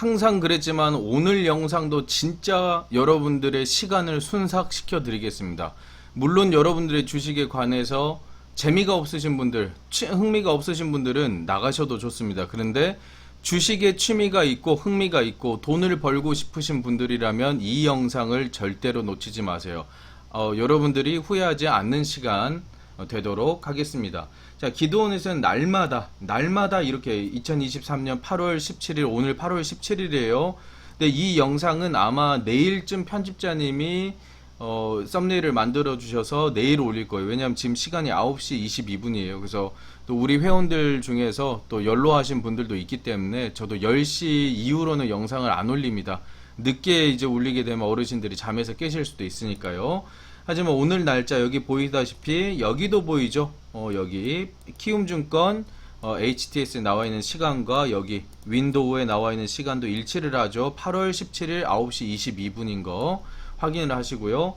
항상 그랬지만 오늘 영상도 진짜 여러분들의 시간을 순삭시켜 드리겠습니다. 물론 여러분들의 주식에 관해서 재미가 없으신 분들, 취- 흥미가 없으신 분들은 나가셔도 좋습니다. 그런데 주식에 취미가 있고 흥미가 있고 돈을 벌고 싶으신 분들이라면 이 영상을 절대로 놓치지 마세요. 어, 여러분들이 후회하지 않는 시간 어, 되도록 하겠습니다. 자, 기도원에서는 날마다, 날마다 이렇게 2023년 8월 17일, 오늘 8월 17일이에요. 근데 이 영상은 아마 내일쯤 편집자님이 어, 썸네일을 만들어 주셔서 내일 올릴 거예요. 왜냐하면 지금 시간이 9시 22분이에요. 그래서 또 우리 회원들 중에서 또 연로하신 분들도 있기 때문에 저도 10시 이후로는 영상을 안 올립니다. 늦게 이제 올리게 되면 어르신들이 잠에서 깨실 수도 있으니까요. 하지만 오늘 날짜 여기 보이다시피 여기도 보이죠? 어, 여기 키움증권 어, HTS에 나와 있는 시간과 여기 윈도우에 나와 있는 시간도 일치를 하죠. 8월 17일 9시 22분인 거 확인을 하시고요.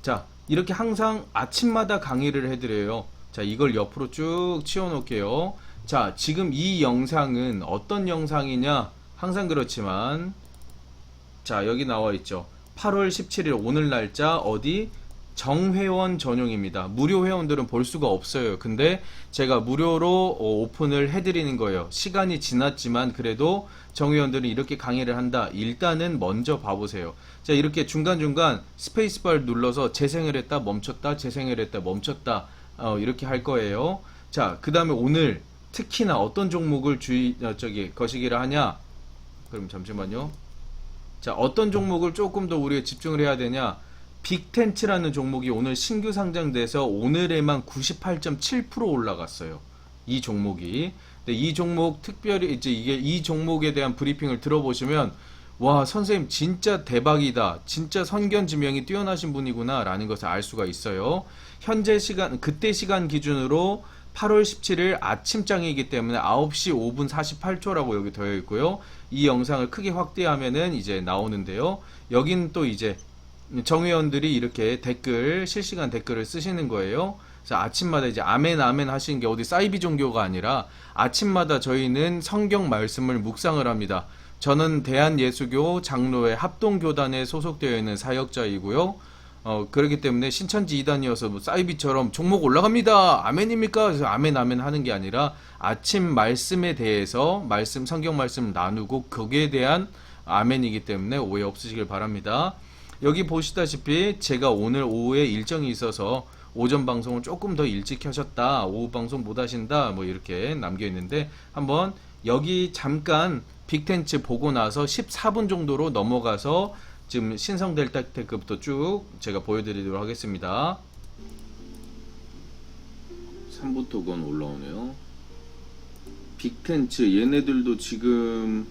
자, 이렇게 항상 아침마다 강의를 해드려요. 자, 이걸 옆으로 쭉 치워놓을게요. 자, 지금 이 영상은 어떤 영상이냐? 항상 그렇지만 자, 여기 나와 있죠. 8월 17일 오늘 날짜 어디 정회원 전용입니다. 무료 회원들은 볼 수가 없어요. 근데 제가 무료로 어, 오픈을 해드리는 거예요. 시간이 지났지만 그래도 정회원들은 이렇게 강의를 한다. 일단은 먼저 봐보세요. 자, 이렇게 중간중간 스페이스바를 눌러서 재생을 했다, 멈췄다, 재생을 했다, 멈췄다. 어, 이렇게 할 거예요. 자, 그 다음에 오늘 특히나 어떤 종목을 주의, 어, 저기, 거시기를 하냐? 그럼 잠시만요. 자, 어떤 종목을 조금 더 우리가 집중을 해야 되냐? 빅텐츠라는 종목이 오늘 신규 상장돼서 오늘에만 98.7% 올라갔어요. 이 종목이. 근데 이 종목 특별히 이제 이게 이 종목에 대한 브리핑을 들어보시면 와, 선생님 진짜 대박이다. 진짜 선견 지명이 뛰어나신 분이구나 라는 것을 알 수가 있어요. 현재 시간 그때 시간 기준으로 8월 17일 아침장이기 때문에 9시 5분 48초라고 여기 되어 있고요. 이 영상을 크게 확대하면은 이제 나오는데요. 여긴 또 이제 정회원들이 이렇게 댓글 실시간 댓글을 쓰시는 거예요. 그래서 아침마다 이제 아멘 아멘 하시는 게 어디 사이비 종교가 아니라 아침마다 저희는 성경 말씀을 묵상을 합니다. 저는 대한예수교 장로회 합동교단에 소속되어 있는 사역자이고요. 어, 그렇기 때문에 신천지 이단이어서 뭐 사이비처럼 종목 올라갑니다. 아멘입니까? 그래서 아멘 아멘 하는 게 아니라 아침 말씀에 대해서 말씀 성경 말씀 나누고 거기에 대한 아멘이기 때문에 오해 없으시길 바랍니다. 여기 보시다시피 제가 오늘 오후에 일정이 있어서 오전 방송을 조금 더 일찍 켜셨다. 오후 방송 못 하신다. 뭐 이렇게 남겨 있는데 한번 여기 잠깐 빅텐츠 보고 나서 14분 정도로 넘어가서 지금 신성 델타 테크부터 쭉 제가 보여드리도록 하겠습니다. 3부터 건 올라오네요. 빅텐츠 얘네들도 지금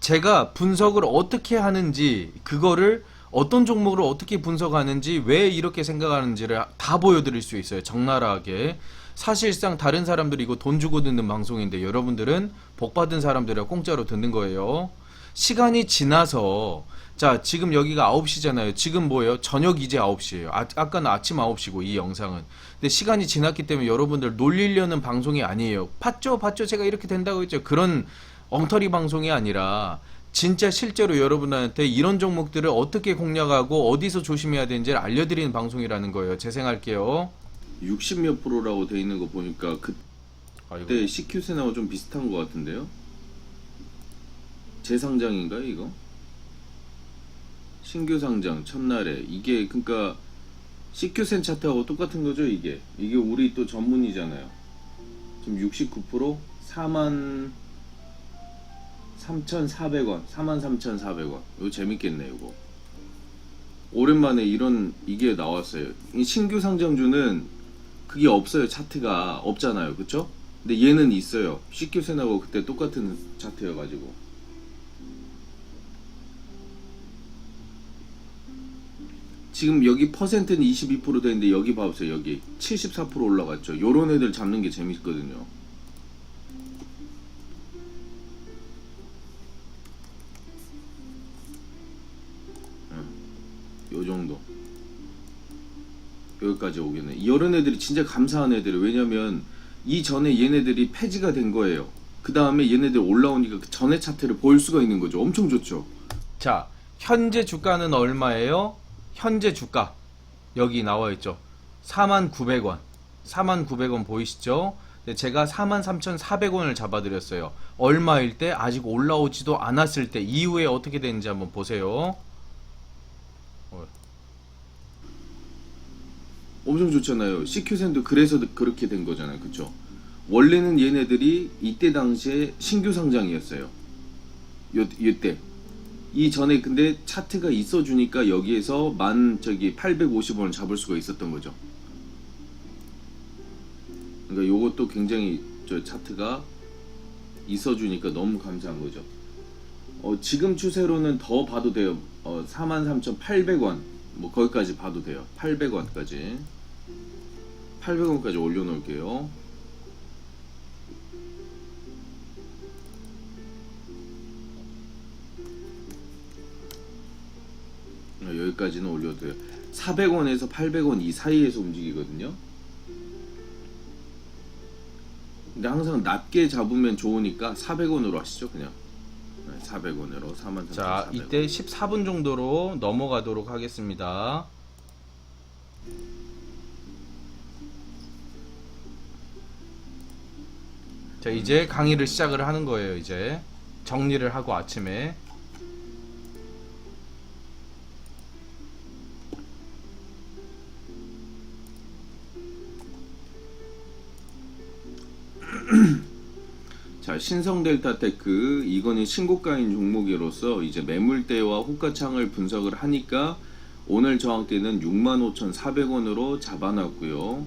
제가 분석을 어떻게 하는지 그거를 어떤 종목을 어떻게 분석하는지 왜 이렇게 생각하는지를 다 보여드릴 수 있어요 적나라하게. 사실상 다른 사람들이 이거 돈 주고 듣는 방송인데 여러분들은 복 받은 사람들이라 공짜로 듣는 거예요. 시간이 지나서 자 지금 여기가 9시잖아요. 지금 뭐예요? 저녁 이제 9시예요. 아, 아까는 아침 9시고 이 영상은. 근데 시간이 지났기 때문에 여러분들 놀리려는 방송이 아니에요. 팠죠? 팠죠? 제가 이렇게 된다고 했죠? 그런 엉터리 방송이 아니라 진짜 실제로 여러분한테 이런 종목들을 어떻게 공략하고 어디서 조심해야 되는지를 알려드리는 방송이라는 거예요. 재생할게요. 60 몇 프로라고 돼 있는 거 보니까 그때 CQ 세나와 좀 비슷한 것 같은데요? 재상장인가요 이거? 신규 상장 첫날에 이게 그러니까 CQ 센 차트하고 똑같은 거죠 이게 이게 우리 또 전문이잖아요. 지금 69% 4만 3,400원, 43,400원. 이거 재밌겠네, 이거. 오랜만에 이런 이게 나왔어요. 이 신규 상장주는 그게 없어요. 차트가 없잖아요. 그쵸? 근데 얘는 있어요. CQ 세나고 그때 똑같은 차트여가지고. 지금 여기 퍼센트는 22% 되는데 여기 봐보세요. 여기 74% 올라갔죠. 요런 애들 잡는 게 재밌거든요. 요 여기까지 오겠네 이런 애들이 진짜 감사한 애들이 왜냐면 이 전에 얘네들이 폐지가 된 거예요 그 다음에 얘네들 올라오니까 그 전에 차트를 볼 수가 있는 거죠. 엄청 좋죠. 자, 현재 주가는 얼마예요? 현재 주가 여기 나와 있죠. 4,900원. 4,900원 보이시죠? 네, 제가 43,400원을 잡아드렸어요. 얼마일 때 아직 올라오지도 않았을 때 이후에 어떻게 되는지 한번 보세요. 엄청 좋잖아요. CQ센도 그래서 그렇게 된 거잖아요. 그쵸? 원래는 얘네들이 이때 당시에 신규 상장이었어요. 요, 이때. 이 전에 근데 차트가 있어 주니까 여기에서 만 저기 850원을 잡을 수가 있었던 거죠. 그러니까 요것도 굉장히 저 차트가 있어 주니까 너무 감사한 거죠. 어, 지금 추세로는 더 봐도 돼요. 어, 43,800원. 뭐 거기까지 봐도 돼요. 800원까지. 800원까지 올려 놓을게요. 어, 여기까지는 올려도 돼요. 400원에서 800원 이 사이에서 움직이거든요. 근데 항상 낮게 잡으면 좋으니까 400원으로 하시죠, 그냥. 400원으로 4만 자, 이때 14분 정도로 넘어가도록 하겠습니다. 자, 이제 강의를 시작을 하는 거예요, 이제. 정리를 하고 아침에. 자 신성 델타 테크 이거는 신고가인 종목으로서 이제 매물대와 호가창을 분석을 하니까 오늘 저항대는 65,400원으로 잡아놨고요.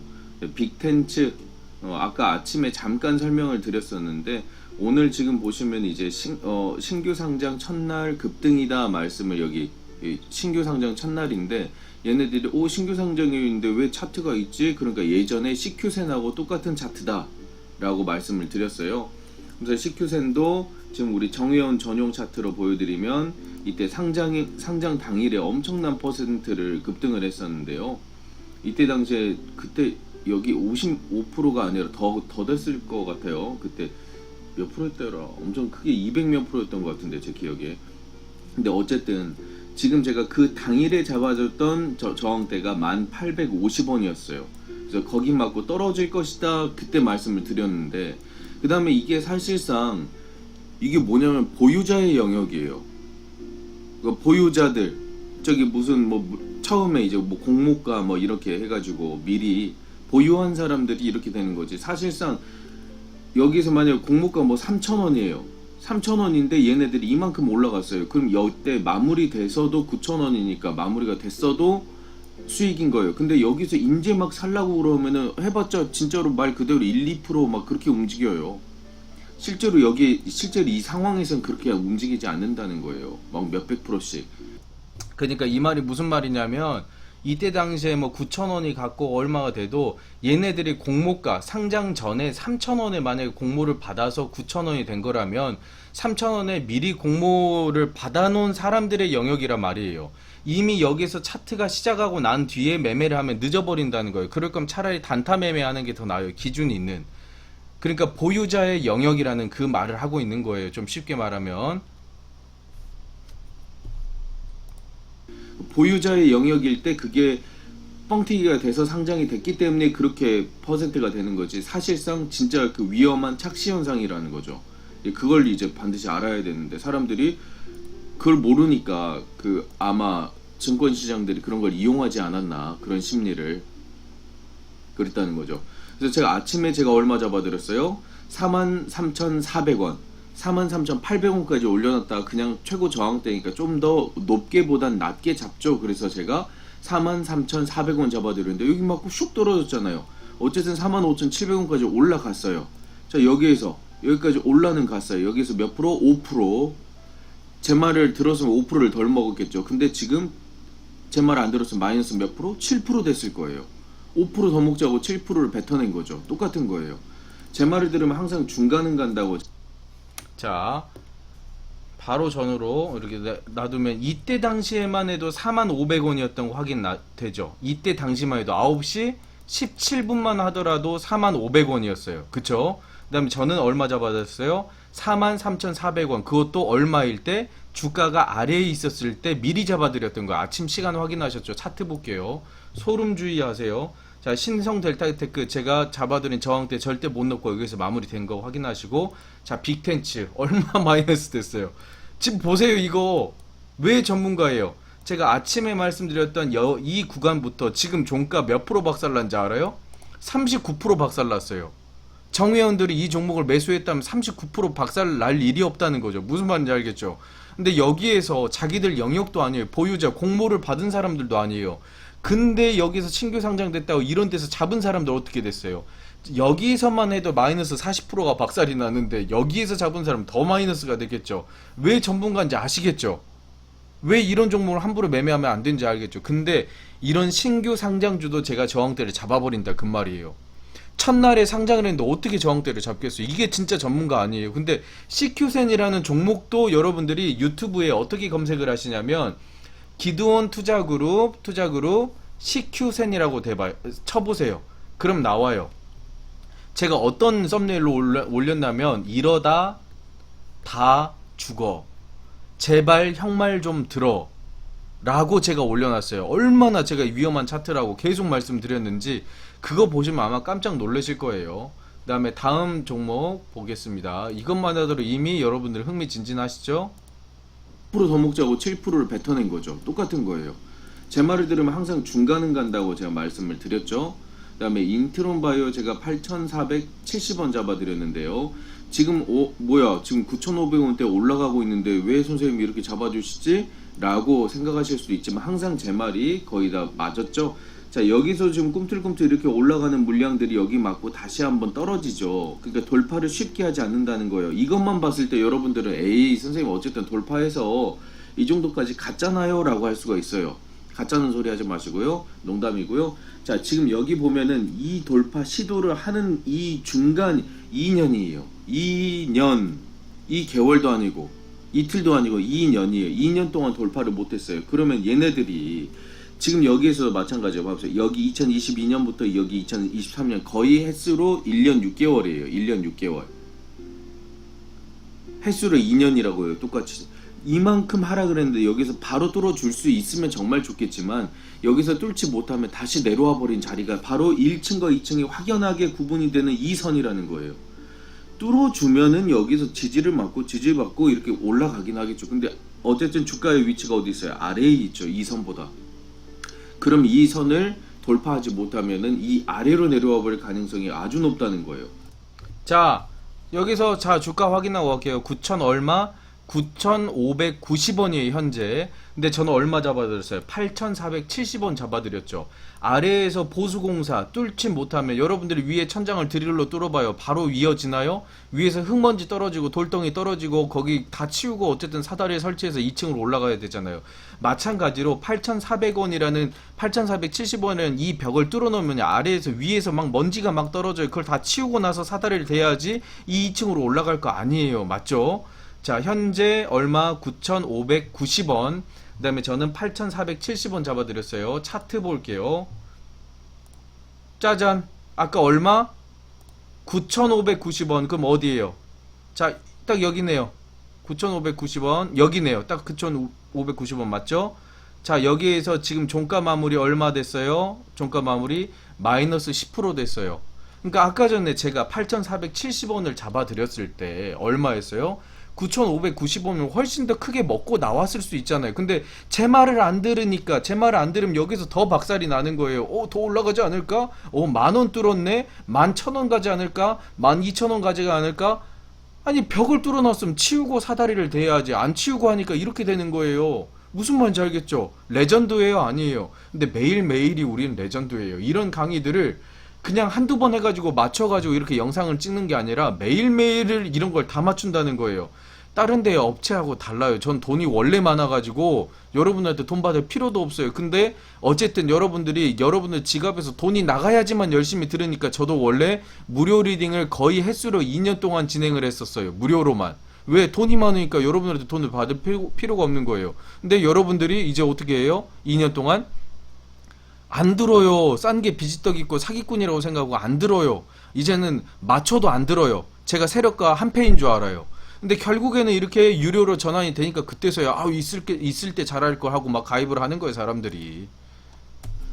빅텐츠 어, 아까 아침에 잠깐 설명을 드렸었는데 오늘 지금 보시면 이제 신, 어, 신규 상장 첫날 급등이다 말씀을 여기 이 신규 상장 첫날인데 얘네들이 오 신규 상장인데 왜 차트가 있지? 그러니까 예전에 CQ센하고 똑같은 차트다 라고 말씀을 드렸어요. 그래서 CQ센도 지금 우리 정회원 전용 차트로 보여드리면 이때 상장이 상장 당일에 엄청난 퍼센트를 급등을 했었는데요. 이때 당시에 그때 여기 55%가 아니라 더 더 됐을 것 같아요. 그때 몇 프로였더라? 엄청 크게 200몇 프로였던 것 같은데 제 기억에. 근데 어쨌든 지금 제가 그 당일에 잡아줬던 저, 저항대가 1850원이었어요. 그래서 거기 맞고 떨어질 것이다 그때 말씀을 드렸는데 그 다음에 이게 사실상 이게 뭐냐면 보유자의 영역이에요. 그러니까 보유자들 저기 무슨 뭐 처음에 이제 뭐 공모가 뭐 이렇게 해가지고 미리 보유한 사람들이 이렇게 되는 거지. 사실상 여기서 만약 공모가 뭐 3천 원이에요. 3천 원인데 얘네들이 이만큼 올라갔어요. 그럼 여때 마무리 돼서도 9천 원이니까 마무리가 됐어도 수익인 거예요. 근데 여기서 인제 막 살라고 그러면은 해봤자 진짜로 말 그대로 1, 2%막 그렇게 움직여요. 실제로 여기 실제로 이 상황에선 그렇게 움직이지 않는다는 거예요. 막 몇백 프로씩. 그러니까 이 말이 무슨 말이냐면 이때 당시에 뭐 9천 원이 갖고 얼마가 돼도 얘네들이 공모가 상장 전에 3천 원에 만약에 공모를 받아서 9천 원이 된 거라면 3천 원에 미리 공모를 받아놓은 사람들의 영역이란 말이에요. 이미 여기서 차트가 시작하고 난 뒤에 매매를 하면 늦어버린다는 거예요. 그럴 거면 차라리 단타 매매하는 게 더 나아요. 기준이 있는. 그러니까 보유자의 영역이라는 그 말을 하고 있는 거예요. 좀 쉽게 말하면. 보유자의 영역일 때 그게 뻥튀기가 돼서 상장이 됐기 때문에 그렇게 퍼센트가 되는 거지 사실상 진짜 그 위험한 착시 현상이라는 거죠. 예, 그걸 이제 반드시 알아야 되는데 사람들이 그걸 모르니까 그 아마 증권 시장들이 그런 걸 이용하지 않았나 그런 심리를 그랬다는 거죠. 그래서 제가 아침에 제가 얼마 잡아드렸어요? 43,400원. 43,800원까지 올려놨다가 그냥 최고 저항대니까 좀 더 높게 보단 낮게 잡죠. 그래서 제가 43,400원 잡아드렸는데 여기 맞고 슉 떨어졌잖아요. 어쨌든 45,700원까지 올라갔어요. 자 여기에서 여기까지 올라는 갔어요. 여기서 몇 프로? 5%. 제 말을 들었으면 5%를 덜 먹었겠죠. 근데 지금 제 말 안 들었으면 마이너스 몇 프로? 7% 됐을 거예요. 5%더 먹자고 7%를 뱉어낸 거죠. 똑같은 거예요. 제 말을 들으면 항상 중간은 간다고 자, 바로 전으로 이렇게 놔- 놔두면 이때 당시에만 해도 4,500원이었던 거 확인 나, 되죠. 이때 당시만 해도 9시 17분만 하더라도 4,500원이었어요. 그쵸? 그 다음에 저는 얼마 잡아줬어요? 43,400원. 그것도 얼마일 때 주가가 아래에 있었을 때 미리 잡아드렸던 거. 아침 시간 확인하셨죠? 차트 볼게요. 소름 주의하세요. 자, 신성 델타 테크 제가 잡아드린 저항 때 절대 못 넣고 여기서 마무리된 거 확인하시고 자, 빅텐츠 얼마 마이너스 됐어요. 지금 보세요 이거 왜 전문가예요? 제가 아침에 말씀드렸던 여- 이 구간부터 지금 종가 몇 프로 박살난지 알아요? 39% 박살났어요. 정회원들이 이 종목을 매수했다면 39% 박살 날 일이 없다는 거죠. 무슨 말인지 알겠죠? 근데 여기에서 자기들 영역도 아니에요. 보유자, 공모를 받은 사람들도 아니에요. 근데 여기서 신규 상장됐다고 이런 데서 잡은 사람들 어떻게 됐어요? 여기서만 해도 마이너스 40%가 박살이 나는데 여기에서 잡은 사람 더 마이너스가 되겠죠. 왜 전문가인지 아시겠죠? 왜 이런 종목을 함부로 매매하면 안 되는지 알겠죠. 근데 이런 신규 상장주도 제가 저항대를 잡아버린다 그 말이에요. 첫날에 상장을 했는데 어떻게 저항대를 잡겠어요? 이게 진짜 전문가 아니에요. 근데 CQ센이라는 종목도 여러분들이 유튜브에 어떻게 검색을 하시냐면 기드온 투자그룹 투자그룹 CQ센이라고 대봐 쳐보세요. 그럼 나와요. 제가 어떤 썸네일로 올려, 올렸냐면 이러다 다 죽어. 제발 형말 좀 들어. 라고 제가 올려놨어요. 얼마나 제가 위험한 차트라고 계속 말씀드렸는지 그거 보시면 아마 깜짝 놀라실 거예요. 그 다음에 다음 종목 보겠습니다. 이것만 해도 이미 여러분들 흥미진진하시죠? 10%더 먹자고 7%를 뱉어낸 거죠. 똑같은 거예요. 제 말을 들으면 항상 중간은 간다고 제가 말씀을 드렸죠. 그 다음에 인트론 바이오 제가 8,470원 잡아드렸는데요. 지금 오, 뭐야 지금 9,500원대 올라가고 있는데 왜 선생님이 이렇게 잡아주시지? 라고 생각하실 수도 있지만 항상 제 말이 거의 다 맞았죠. 자 여기서 지금 꿈틀꿈틀 이렇게 올라가는 물량들이 여기 맞고 다시 한번 떨어지죠. 그러니까 돌파를 쉽게 하지 않는다는 거예요. 이것만 봤을 때 여러분들은 에이 선생님 어쨌든 돌파해서 이 정도까지 갔잖아요 라고 할 수가 있어요. 가짜는 소리 하지 마시고요. 농담이고요. 자, 지금 여기 보면은 이 돌파 시도를 하는 이 중간 2년이에요. 2년. 이 개월도 아니고 이틀도 아니고 2년이에요. 2년 동안 돌파를 못 했어요. 그러면 얘네들이 지금 여기에서 마찬가지예요. 봐보세요. 여기 2022년부터 여기 2023년 거의 횟수로 1년 6개월이에요. 1년 6개월. 횟수로 2년이라고요. 똑같이. 이만큼 하락을 했는데 여기서 바로 뚫어줄 수 있으면 정말 좋겠지만 여기서 뚫지 못하면 다시 내려와 버린 자리가 바로 1층과 2층이 확연하게 구분이 되는 이 선이라는 거예요. 뚫어주면은 여기서 지지를 맞고 지지를 받고 이렇게 올라가긴 하겠죠. 근데 어쨌든 주가의 위치가 어디 있어요? 아래에 있죠. 이 선보다. 그럼 이 선을 돌파하지 못하면은 이 아래로 내려와 버릴 가능성이 아주 높다는 거예요. 자, 여기서 자 주가 확인하고 갈게요. 9천 얼마? 9,590원이에요, 현재. 근데 저는 얼마 잡아드렸어요? 8,470원 잡아드렸죠. 아래에서 보수공사 뚫지 못하면 여러분들이 위에 천장을 드릴로 뚫어봐요. 바로 이어지나요? 위에서 흙먼지 떨어지고 돌덩이 떨어지고 거기 다 치우고 어쨌든 사다리에 설치해서 2층으로 올라가야 되잖아요. 마찬가지로 8,400원이라는 8,470원은 이 벽을 뚫어놓으면 아래에서 위에서 막 먼지가 막 떨어져요. 그걸 다 치우고 나서 사다리를 대야지 이 2층으로 올라갈 거 아니에요. 맞죠? 자, 현재 얼마 9,590원. 그 다음에 저는 8,470원 잡아드렸어요. 차트 볼게요. 짜잔. 아까 얼마? 9,590원. 그럼 어디에요? 자, 딱 여기네요. 9,590원. 여기네요. 딱 9,590원 맞죠? 자, 여기에서 지금 종가 마무리 얼마 됐어요? 종가 마무리 마이너스 10% 됐어요. 그러니까 아까 전에 제가 8,470원을 잡아드렸을 때 얼마였어요? 9,590원을 훨씬 더 크게 먹고 나왔을 수 있잖아요. 근데 제 말을 안 들으니까 제 말을 안 들으면 여기서 더 박살이 나는 거예요. 어, 더 올라가지 않을까? 어, 만 원 뚫었네? 만 천 원 가지 않을까? 만 이천 원 가지가 않을까? 아니, 벽을 뚫어 놨으면 치우고 사다리를 대야지. 안 치우고 하니까 이렇게 되는 거예요. 무슨 말인지 알겠죠? 레전드예요, 아니에요? 근데 매일매일이 우리는 레전드예요. 이런 강의들을 그냥 한두 번 해가지고 맞춰가지고 이렇게 영상을 찍는 게 아니라 매일매일을 이런 걸 다 맞춘다는 거예요. 다른 데 업체하고 달라요. 전 돈이 원래 많아가지고 여러분한테 돈 받을 필요도 없어요. 근데 어쨌든 여러분들이 여러분들 지갑에서 돈이 나가야지만 열심히 들으니까 저도 원래 무료 리딩을 거의 횟수로 2년 동안 진행을 했었어요. 무료로만. 왜 돈이 많으니까 여러분한테 돈을 받을 필요- 필요가 없는 거예요. 근데 여러분들이 이제 어떻게 해요? 2년 동안 안 들어요. 싼 게 비지떡 있고 사기꾼이라고 생각하고 안 들어요. 이제는 맞춰도 안 들어요. 제가 세력가 한 패인 줄 알아요. 근데 결국에는 이렇게 유료로 전환이 되니까 그때서야 아 있을 게 있을 때 잘할 걸 하고 막 가입을 하는 거예요 사람들이.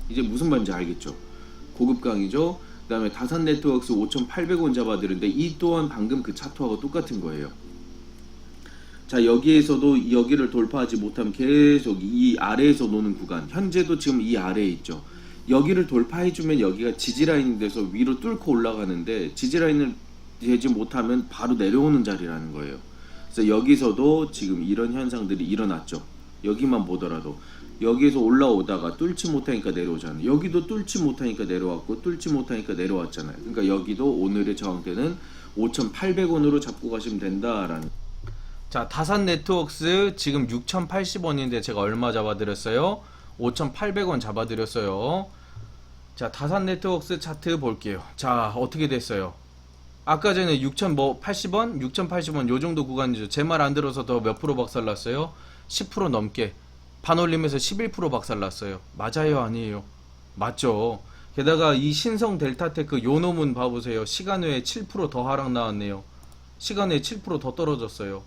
이제 무슨 말인지 알겠죠? 고급 강의죠. 그다음에 다산 네트워크스 5,800원 잡아드는데 이 또한 방금 그 차트하고 똑같은 거예요. 자 여기에서도 여기를 돌파하지 못하면 계속 이 아래에서 노는 구간 현재도 지금 이 아래에 있죠. 여기를 돌파해주면 여기가 지지라인이 돼서 위로 뚫고 올라가는데 지지라인을 되지 못하면 바로 내려오는 자리라는 거예요. 그래서 여기서도 지금 이런 현상들이 일어났죠. 여기만 보더라도 여기에서 올라오다가 뚫지 못하니까 내려오잖아요. 여기도 뚫지 못하니까 내려왔고 뚫지 못하니까 내려왔잖아요. 그러니까 여기도 오늘의 저항대는 5,800원으로 잡고 가시면 된다라는. 자, 다산 네트워크스 지금 6,080원인데 제가 얼마 잡아드렸어요? 5,800원 잡아드렸어요. 자, 다산 네트워크스 차트 볼게요. 자, 어떻게 됐어요? 아까 전에 6,000뭐 80원, 6,080원 요 정도 구간이죠. 제 말 안 들어서 더 몇 프로 박살났어요? 10% 넘게. 반올림에서 11% 박살났어요. 맞아요, 아니에요? 맞죠. 게다가 이 신성 델타테크 요 놈은 봐보세요. 시간 외에 7%더 하락 나왔네요. 시간 외에 7%더 떨어졌어요.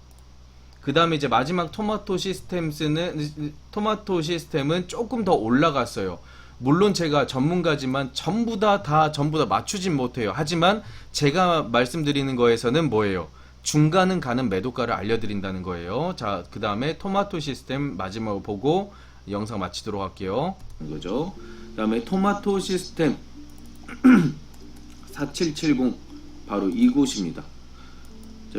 그 다음에 이제 마지막 토마토 시스템스는 토마토 시스템은 조금 더 올라갔어요. 물론 제가 전문가지만 전부 다다 전부 다 맞추진 못해요. 하지만 제가 말씀드리는 거에서는 뭐예요? 중간은 가는 매도가를 알려드린다는 거예요. 자, 그 다음에 토마토 시스템 마지막으로 보고 영상 마치도록 할게요. 거죠. 그 다음에 토마토 시스템 4770 바로 이곳입니다.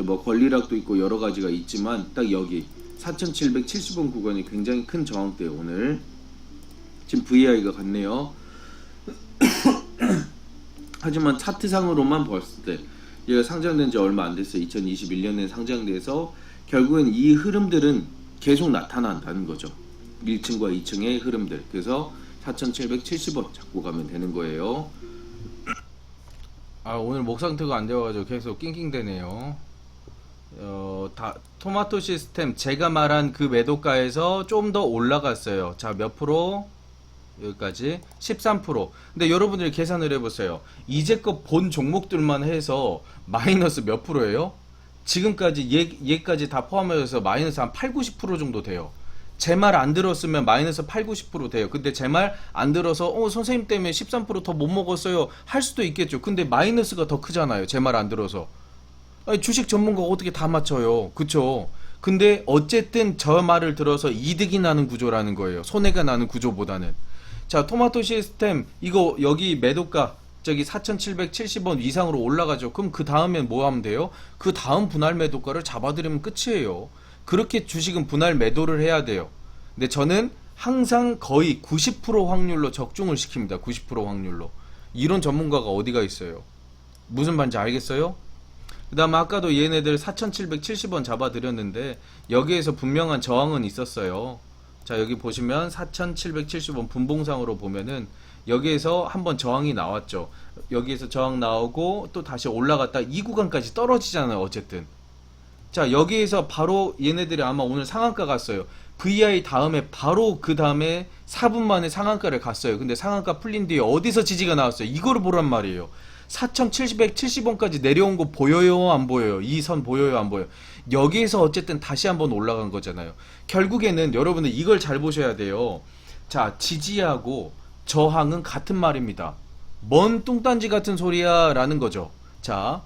뭐 권리락도 있고 여러 가지가 있지만 딱 여기 4770원 구간이 굉장히 큰 저항대요 오늘 지금 VI가 같네요. 하지만 차트상으로만 봤을 때 얘가 상장된 지 얼마 안 됐어요. 2021년에 상장돼서 결국엔 이 흐름들은 계속 나타난다는 거죠. 1층과 2층의 흐름들. 그래서 4,770원 잡고 가면 되는 거예요. 아 오늘 목 상태가 안 되어가지고 계속 낑낑대네요. 어, 다 토마토 시스템 제가 말한 그 매도가에서 좀 더 올라갔어요. 자 몇 프로? 여기까지 13%. 근데 여러분들이 계산을 해보세요. 이제껏 본 종목들만 해서 마이너스 몇 프로예요? 지금까지 얘, 얘까지 다 포함해서 마이너스 한 8, 90% 정도 돼요. 제 말 안 들었으면 마이너스 8, 90% 돼요. 근데 제 말 안 들어서 어 선생님 때문에 13%더 못 먹었어요. 할 수도 있겠죠. 근데 마이너스가 더 크잖아요. 제 말 안 들어서. 아니, 주식 전문가가 어떻게 다 맞춰요. 그쵸? 근데 어쨌든 저 말을 들어서 이득이 나는 구조라는 거예요. 손해가 나는 구조보다는. 자, 토마토 시스템 이거 여기 매도가 저기 4,770원 이상으로 올라가죠. 그럼 그 다음엔 뭐 하면 돼요? 그 다음 분할 매도가를 잡아드리면 끝이에요. 그렇게 주식은 분할 매도를 해야 돼요. 근데 저는 항상 거의 90% 확률로 적중을 시킵니다. 90% 확률로. 이런 전문가가 어디가 있어요? 무슨 말인지 알겠어요? 그 다음에 아까도 얘네들 4,770원 잡아드렸는데 여기에서 분명한 저항은 있었어요. 자 여기 보시면 4,770원 분봉상으로 보면은 여기에서 한번 저항이 나왔죠. 여기에서 저항 나오고 또 다시 올라갔다 이 구간까지 떨어지잖아요. 어쨌든. 자 여기에서 바로 얘네들이 아마 오늘 상한가 갔어요. VI 다음에 바로 그 다음에 4분 만에 상한가를 갔어요. 근데 상한가 풀린 뒤에 어디서 지지가 나왔어요? 이거를 보란 말이에요. 4,770원까지 내려온 거 보여요? 안 보여요? 이 선 보여요? 안 보여요? 여기에서 어쨌든 다시 한번 올라간 거잖아요. 결국에는 여러분들 이걸 잘 보셔야 돼요. 자, 지지하고 저항은 같은 말입니다. 뭔 뚱딴지 같은 소리야 라는 거죠. 자,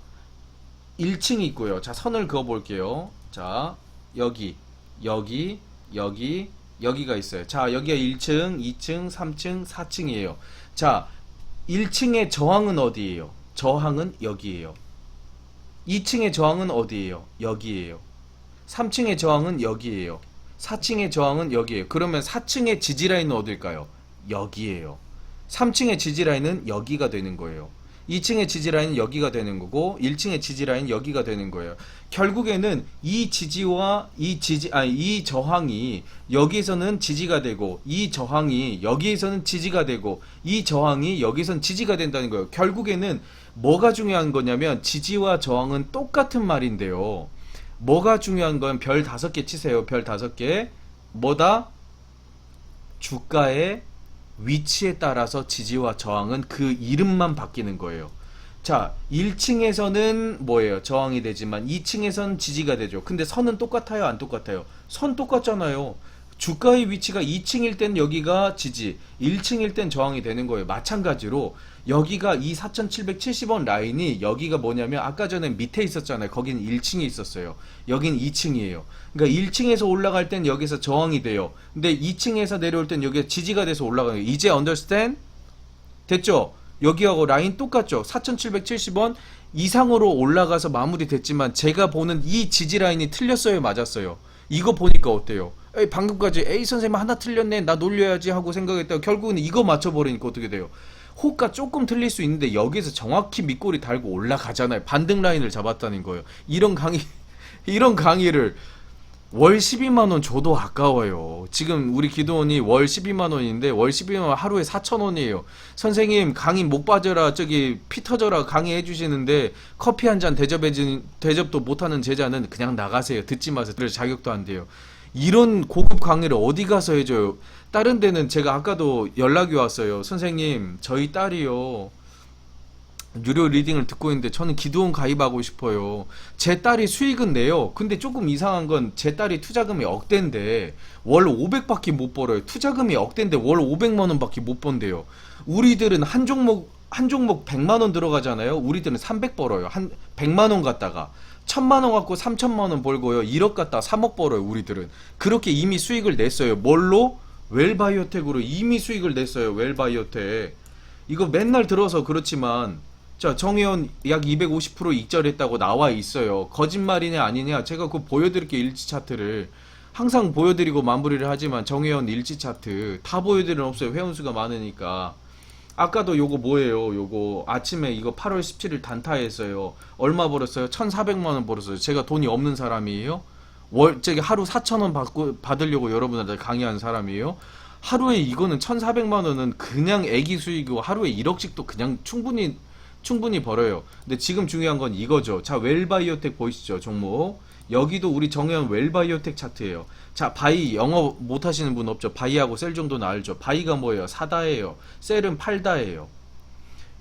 1층이 있고요. 자, 선을 그어 볼게요. 자, 여기, 여기, 여기, 여기가 있어요. 자, 여기가 1층, 2층, 3층, 4층이에요. 자, 1층의 저항은 어디예요? 저항은 여기예요. 2층의 저항은 어디예요? 여기예요. 3층의 저항은 여기예요. 4층의 저항은 여기예요. 그러면 4층의 지지라인은 어딜까요? 여기예요. 3층의 지지라인은 여기가 되는 거예요. 2층의 지지라인은 여기가 되는 거고 1층의 지지라인은 여기가 되는 거예요. 결국에는 이 지지와 이 지지 아니 이 저항이 여기에서는 지지가 되고 이 저항이 여기에서는 지지가 되고 이 저항이 여기선 지지가 된다는 거예요. 결국에는 뭐가 중요한 거냐면 지지와 저항은 똑같은 말인데요. 뭐가 중요한 건 별 다섯 개 치세요. 별 다섯 개. 뭐다? 주가의 위치에 따라서 지지와 저항은 그 이름만 바뀌는 거예요. 자, 1층에서는 뭐예요? 저항이 되지만 2층에서는 지지가 되죠. 근데 선은 똑같아요? 안 똑같아요? 선 똑같잖아요. 주가의 위치가 2층일 땐 여기가 지지, 1층일 땐 저항이 되는 거예요. 마찬가지로 여기가 이 4,770원 라인이 여기가 뭐냐면 아까 전에 밑에 있었잖아요. 거긴 1층에 있었어요. 여긴 2층이에요. 그러니까 1층에서 올라갈 땐 여기서 저항이 돼요. 근데 2층에서 내려올 땐 여기가 지지가 돼서 올라가요. 이제 understand? 됐죠? 여기하고 라인 똑같죠? 4,770원 이상으로 올라가서 마무리 됐지만 제가 보는 이 지지 라인이 틀렸어요? 맞았어요? 이거 보니까 어때요? 방금까지 에이 선생님 하나 틀렸네 나 놀려야지 하고 생각했다가 결국은 이거 맞춰버리니까 어떻게 돼요? 호가 조금 틀릴 수 있는데 여기서 정확히 밑꼬리 달고 올라가잖아요. 반등 라인을 잡았다는 거예요. 이런 강의 이런 강의를 월 12만 원 줘도 아까워요. 지금 우리 기도원이 월 12만 원인데 월 12만 원 하루에 4천 원이에요. 선생님 강의 못 빠져라 저기 피 터져라 강의해 주시는데 커피 한 잔 대접해 준 대접도 못 하는 제자는 그냥 나가세요. 듣지 마세요. 그럴 자격도 안 돼요. 이런 고급 강의를 어디 가서 해줘요? 다른 데는 제가 아까도 연락이 왔어요. 선생님, 저희 딸이요. 유료 리딩을 듣고 있는데 저는 기도원 가입하고 싶어요. 제 딸이 수익은 내요. 근데 조금 이상한 건 제 딸이 투자금이 억대인데 월 500밖에 못 벌어요. 투자금이 억대인데 월 500만 원밖에 못 번대요. 우리들은 한 종목 한 종목 100만 원 들어가잖아요. 우리들은 300 벌어요. 한 100만 원 갖다가 1000만 원 갖고 3000만 원 벌고요. 1억 갖다 3억 벌어요. 우리들은. 그렇게 이미 수익을 냈어요. 뭘로? 웰바이오텍으로 이미 수익을 냈어요. 웰바이오텍. 이거 맨날 들어서 그렇지만 자, 정혜원 약 250% 익절했다고 나와 있어요. 거짓말이냐 아니냐 제가 그거 보여 드릴게요. 일지 차트를. 항상 보여드리고 마무리를 하지만 정혜원 일지 차트 다 보여드리는 없어요. 회원수가 많으니까. 아까도 요거 뭐예요? 요거 아침에 이거 8월 17일 단타했어요. 얼마 벌었어요? 1,400만 원 벌었어요. 제가 돈이 없는 사람이에요? 월 저기 하루 4,000원 받고 받으려고 여러분한테 강의하는 사람이에요? 하루에 이거는 1,400만 원은 그냥 애기 수익이고 하루에 1억씩도 그냥 충분히 충분히 벌어요. 근데 지금 중요한 건 이거죠. 자, 웰바이오텍 보이시죠? 종목. 여기도 우리 정현 웰바이오텍 차트예요. 자, 바이 영어 못 하시는 분 없죠? 바이하고 셀 정도는 알죠? 바이가 뭐예요? 사다예요. 셀은 팔다예요.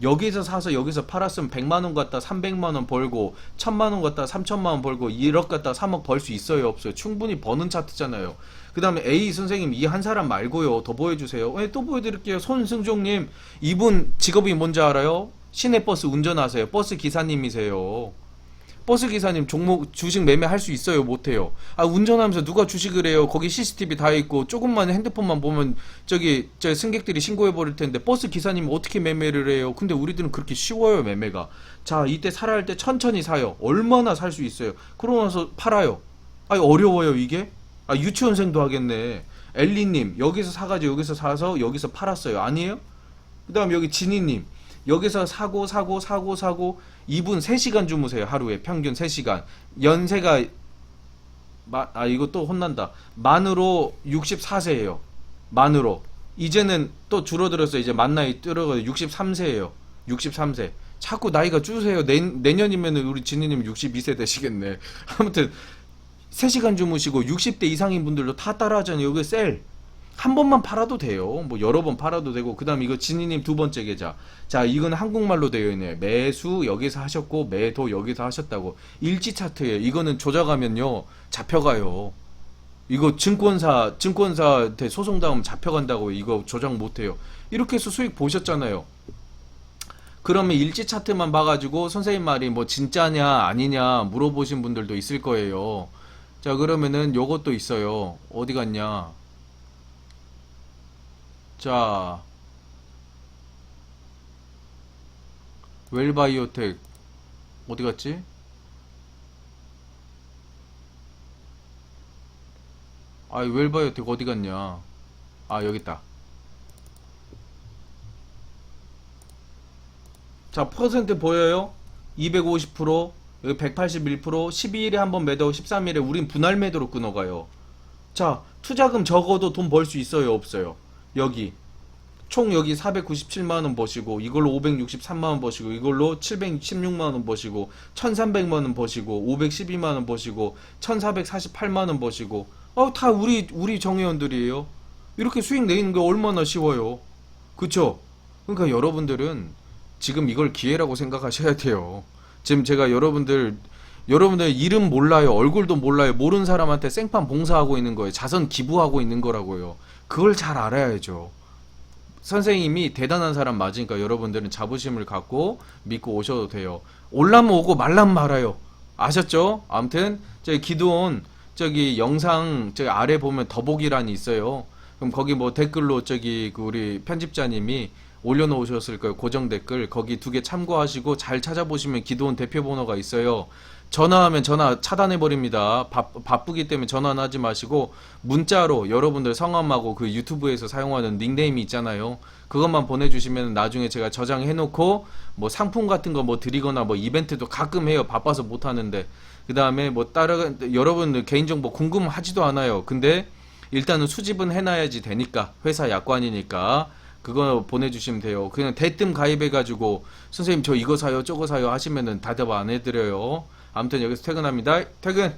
여기서 사서 여기서 팔았으면 100만 원 갖다 300만 원 벌고 1000만 원 갖다 3000만 원 벌고 1억 갖다 3억 벌 수 있어요, 없어요? 충분히 버는 차트잖아요. 그 다음에 A 선생님 이 한 사람 말고요. 더 보여 주세요. 네, 또 보여 드릴게요. 손승종 님. 이분 직업이 뭔지 알아요? 시내버스 운전하세요. 버스 기사님이세요. 버스 기사님 종목 주식 매매할 수 있어요? 못 해요. 아 운전하면서 누가 주식을 해요? 거기 CCTV 다 있고 조금만 핸드폰만 보면 저기 저 승객들이 신고해 버릴 텐데 버스 기사님 어떻게 매매를 해요? 근데 우리들은 그렇게 쉬워요 매매가. 자 이때 사라 할때 천천히 사요. 얼마나 살 수 있어요? 그러고 나서 팔아요. 아 어려워요 이게? 아 유치원생도 하겠네. 엘리님 여기서 사가지고 여기서 사서 여기서 팔았어요. 아니에요? 그 다음 여기 진희님 여기서 사고 사고 사고 사고 이분 3시간 주무세요 하루에. 평균 3시간. 연세가 마, 아 이거 또 혼난다. 만으로 64세예요. 만으로. 이제는 또 줄어들었어요. 이제 만 나이 들어가 63세예요. 63세. 자꾸 나이가 줄으세요. 내, 내년이면 우리 진희님 62세 되시겠네. 아무튼 3시간 주무시고 60대 이상인 분들도 다 따라하잖아요. 여기 셀 한 번만 팔아도 돼요. 뭐 여러 번 팔아도 되고 그다음 이거 진희님 두 번째 계좌. 자 이건 한국말로 되어 있네요. 매수 여기서 하셨고 매도 여기서 하셨다고 일지 차트에 이거는 조작하면요 잡혀가요. 이거 증권사 증권사한테 소송 당하면 잡혀간다고 이거 조작 못해요. 이렇게 해서 수익 보셨잖아요. 그러면 일지 차트만 봐가지고 선생님 말이 뭐 진짜냐 아니냐 물어보신 분들도 있을 거예요. 자 그러면은 요것도 있어요. 어디 갔냐? 자, 웰바이오텍 어디 갔지? 아, 웰바이오텍 어디 갔냐? 아, 여기 있다. 자, 퍼센트 보여요? 250%, 여기 181%, 12일에 한 번 매도, 13일에 우린 분할 매도로 끊어가요. 자, 투자금 적어도 돈 벌 수 있어요, 없어요? 여기 총 여기 497만 원 버시고 이걸로 563만 원 버시고 이걸로 716만 원 버시고 1300만 원 버시고 512만 원 버시고 1448만 원 버시고 어 다 우리 우리 정회원들이에요. 이렇게 수익 내는 게 얼마나 쉬워요. 그쵸? 그러니까 여러분들은 지금 이걸 기회라고 생각하셔야 돼요. 지금 제가 여러분들 여러분들 이름 몰라요. 얼굴도 몰라요. 모르는 사람한테 생판 봉사하고 있는 거예요. 자선 기부하고 있는 거라고요. 그걸 잘 알아야죠. 선생님이 대단한 사람 맞으니까 여러분들은 자부심을 갖고 믿고 오셔도 돼요. 올라면 오고 말라면 말아요. 아셨죠? 아무튼 저기 기도원 저기 영상 저기 아래 보면 더보기란이 있어요. 그럼 거기 뭐 댓글로 저기 그 우리 편집자님이 올려놓으셨을 거예요. 고정 댓글 거기 두 개 참고하시고 잘 찾아보시면 기도원 대표 번호가 있어요. 전화하면 전화 차단해 버립니다. 바쁘기 때문에 전화는 하지 마시고 문자로 여러분들 성함하고 그 유튜브에서 사용하는 닉네임이 있잖아요. 그것만 보내주시면 나중에 제가 저장해 놓고 뭐 상품 같은 거 뭐 드리거나 뭐 이벤트도 가끔 해요. 바빠서 못 하는데 그 다음에 뭐 따라 여러분들 개인정보 궁금하지도 않아요. 근데 일단은 수집은 해놔야지 되니까 회사 약관이니까 그거 보내주시면 돼요. 그냥 대뜸 가입해가지고 선생님 저 이거 사요 저거 사요 하시면은 대답 안 해드려요. 아무튼 여기서 퇴근합니다. 퇴근.